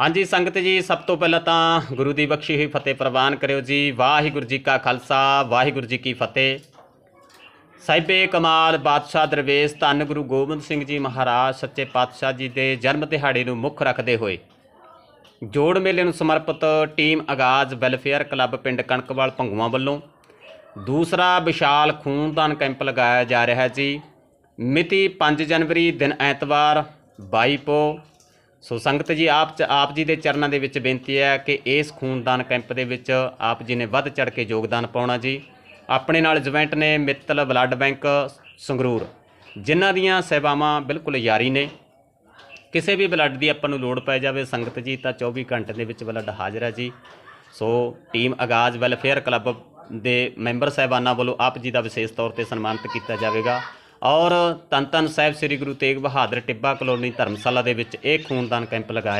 ਹਾਂਜੀ, ਸੰਗਤ ਜੀ, ਸਭ ਤੋਂ ਪਹਿਲਾਂ ਤਾਂ ਗੁਰੂ ਦੀ ਬਖਸ਼ੀ ਹੋਈ ਫਤਿਹ ਪ੍ਰਵਾਨ ਕਰਿਓ ਜੀ। ਵਾਹਿਗੁਰੂ ਜੀ ਕਾ ਖਾਲਸਾ, ਵਾਹਿਗੁਰੂ ਜੀ ਕੀ ਫਤਿਹ। ਸਾਹਿਬੇ ਕਮਾਲ ਬਾਦਸ਼ਾਹ ਦਰਵੇਸ਼, ਧੰਨ ਗੁਰੂ ਗੋਬਿੰਦ ਸਿੰਘ ਜੀ ਮਹਾਰਾਜ, ਸੱਚੇ ਪਾਤਸ਼ਾਹ ਜੀ ਦੇ ਜਨਮ ਦਿਹਾੜੇ ਨੂੰ ਮੁੱਖ ਰੱਖਦੇ ਹੋਏ ਜੋੜ ਮੇਲੇ ਨੂੰ ਸਮਰਪਿਤ ਟੀਮ ਆਗਾਜ਼ ਵੈਲਫੇਅਰ ਕਲੱਬ ਪਿੰਡ ਕਣਕਵਾਲ ਭੰਗੂਆਂ ਵੱਲੋਂ ਦੂਸਰਾ ਵਿਸ਼ਾਲ ਖੂਨਦਾਨ ਕੈਂਪ ਲਗਾਇਆ ਜਾ ਰਿਹਾ ਹੈ ਜੀ। ਮਿਤੀ 5 ਜਨਵਰੀ, ਦਿਨ ਐਤਵਾਰ 22 ਪੋ ਸੋ ਸੰਗਤ ਜੀ, ਆਪ ਚ- ਆਪ ਜੀ ਦੇ ਚਰਨਾਂ ਦੇ ਵਿੱਚ ਬੇਨਤੀ ਹੈ ਕਿ ਇਸ ਖੂਨਦਾਨ ਕੈਂਪ ਦੇ ਵਿੱਚ ਆਪ ਜੀ ਨੇ ਵੱਧ ਚੜ ਕੇ ਯੋਗਦਾਨ ਪਾਉਣਾ ਜੀ। ਆਪਣੇ ਨਾਲ ਜੁਆਇੰਟ ਨੇ ਮਿੱਤਲ ਬਲੱਡ ਬੈਂਕ ਸੰਗਰੂਰ, ਜਿਨ੍ਹਾਂ ਦੀਆਂ ਸੇਵਾਵਾਂ ਬਿਲਕੁਲ ਯਾਰੀ ਨੇ। ਕਿਸੇ ਵੀ ਬਲੱਡ ਦੀ ਆਪਾਂ ਨੂੰ ਲੋੜ ਪੈ ਜਾਵੇ ਸੰਗਤ ਜੀ, ਤਾਂ 24 ਘੰਟੇ ਦੇ ਵਿੱਚ ਬਲੱਡ ਹਾਜ਼ਰ ਹੈ ਜੀ। So team Aagaaz welfare club ਦੇ ਮੈਂਬਰ ਸਾਹਿਬਾਨਾਂ ਵੱਲੋਂ ਆਪ ਜੀ ਦਾ ਵਿਸ਼ੇਸ਼ ਤੌਰ ਤੇ ਸਨਮਾਨਿਤ ਕੀਤਾ ਜਾਵੇਗਾ। ਔਰ ਤਨ ਧੰਨ ਸਾਹਿਬ ਸ੍ਰੀ ਗੁਰੂ ਤੇਗ ਬਹਾਦਰ ਟਿੱਬਾ ਕਲੋਨੀ ਧਰਮਸ਼ਾਲਾ ਦੇ ਵਿੱਚ ਇਹ ਖੂਨਦਾਨ ਕੈਂਪ ਲਗਾਇਆ